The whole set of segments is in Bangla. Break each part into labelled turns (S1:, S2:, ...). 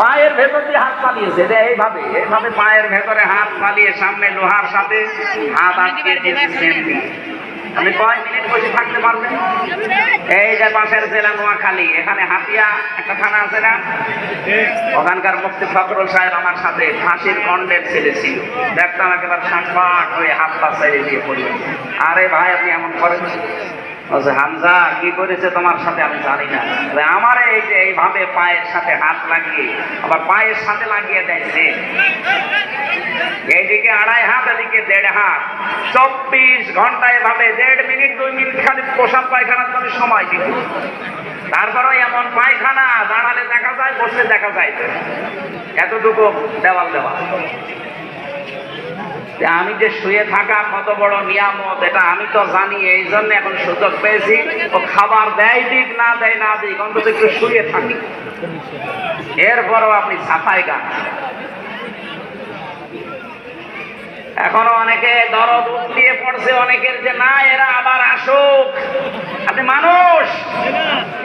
S1: পায়ের ভেতর দিয়ে হাত পালিয়েছে যে এইভাবে এইভাবে পায়ের ভেতরে হাত পালিয়ে সামনে লোহার সাথে হাত আটকে আপনি কয় মিনিট বসে থাকতে পারবেন? এই যে পাশের জেলা নোয়াখালী এখানে হাতিয়া একটা থানা আছে না? ওখানকার মুফতি ফখরুল সাহেব আমার সাথে ফাঁসির কন্ডের ছেলে ছিল দেখতাম একেবারে সাঁটপাট হয়ে হাত পা ছেড়ে দিয়ে পড়ে। আরে ভাই আপনি এমন করেন? হামজা, কি করেছে তোমার সাথে? আমি জানি না। আমার এই যে এইভাবে পায়ের সাথে হাত লাগিয়ে, আবার পায়ের সাথে লাগিয়ে দেয়ছে এইদিকে আড়াই হাত, এদিকে দেড় হাত। চব্বিশ ঘণ্টা এভাবে, দেড় মিনিট, দুই মিনিট খালি পোশাক পায়খানার জন্য সময় দিত। তারপরেও এমন পায়খানা, দাঁড়ালে দেখা যায়, বসলে দেখা যায়। এতটুকু দেওয়াল দেওয়া আমি যে শুয়ে থাকা কত বড় নিয়ামত, এটা আমি তো জানি, এই জন্য এখন সুযোগ পেয়েছি। ও খাবার দেয় দিক, না দেয় না দিক, অন্তত একটু শুয়ে থাকি। এরপরও আপনি সাফাই গান এখনও অনেকে দরদ উতলিয়ে পড়ছে, অনেকের যে, না, এরা আবার আসুক। আপনি মানুষ।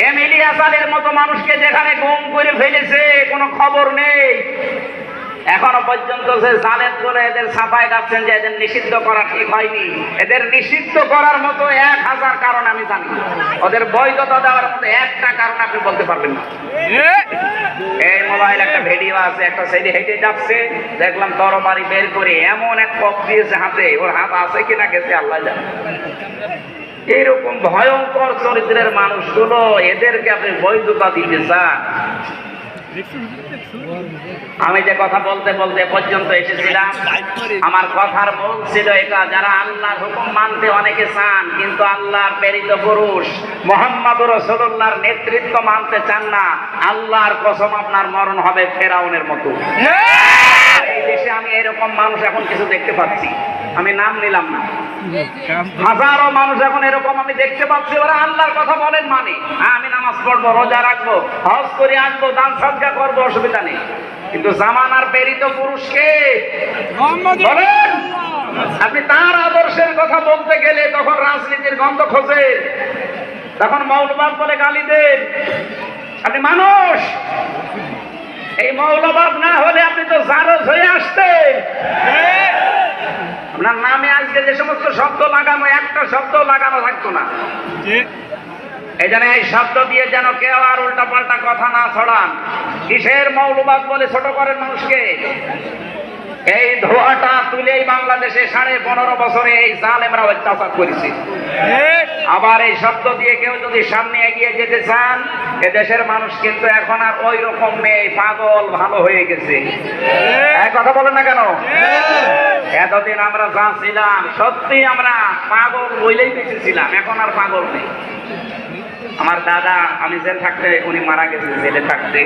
S1: এমিলি আসালের মতো মানুষকে যেখানে গুম করে ফেলেছে, কোনো খবর নেই। এখনও পর্যন্ত যে জালেন করে এদের সাফাই গাচ্ছেন যে এদের নিষিদ্ধ করা ঠিক হয়নি। এদের নিষিদ্ধ করার মতো এক হাজার কারণ আমি জানি। ওদের বৈধতা দেওয়ার মতো একটা কারণ আপনি বলতে পারবেন না। এই মোবাইল একটা ভিডিও আছে একটা ছেলে হেঁটে যাচ্ছে দেখলাম তরবারি বের করে এমন এক কপ দিয়েছে হাতে ওর হাত আছে কিনা গেছে আল্লাহ জানে। এরকম ভয়ঙ্কর চরিত্রের মানুষগুলো এদেরকে আপনি বৈধতা দিতে চান। আমি যে কথা বলতে বলতে পর্যন্ত এসেছিলাম, আমার কথার মূল ছিল এটা, যারা আল্লাহর হুকুম মানতে অনেকে চান, কিন্তু আল্লাহর প্রেরিত পুরুষ মোহাম্মদ রসুল্লাহর নেতৃত্ব মানতে চান না, আল্লাহর কসম আপনার মরণ হবে ফেরাউনের মতো। এই দেশে আমি এরকম মানুষ এখন কিছু দেখতে পাচ্ছি। আমি নাম নিলাম না। হাজারো মানুষ এখন এরকম আমি দেখতে পাচ্ছি ওরা আল্লাহর কথা বলেন মানে। হ্যাঁ আমি নামাজ পড়ব রোজা রাখব হজ করে আসব দান সজ্জা করব অসুবিধা নেই। কিন্তু জামানার প্রেরিত পুরুষকে বলেন আপনি তার আদর্শের কথা বলতে গেলে তখন রাজনীতির গন্ধ খোঁজে। তখন মৌলবাদ বলে গালি দেন। আপনি মানুষ। এই মৌলবাদ না হলে আপনি তো জারজ হয়ে আসতেন। আপনার নামে আজকে যে সমস্ত শব্দ লাগানো একটা শব্দ লাগানো থাকতো না। এই জন্য এই শব্দ দিয়ে যেন কেউ আর উল্টা পাল্টা কথা না ছড়ান। কিসের মৌলবাদ বলে ছোট করেন মানুষকে? এই ধোয়াটা তুলেই বাংলাদেশে সাড়ে পনেরো বছরে এই জালেমরা অত্যাচার করেছে। আবার এই শব্দ দিয়ে কেউ যদি সামনে এগিয়ে যেতে চান এ দেশের মানুষ কিন্তু এখন আর ওই রকম নেই পাগল ভালো হয়ে গেছে। এক কথা বলেন না কেন? এতদিন আমরা যা ছিলাম সত্যি আমরা পাগল বইলেই বেঁচেছিলাম এখন আর পাগল নেই। আমার দাদা, আমি যে থাকতে, উনি মারা গেছে, জেলে থাকতে।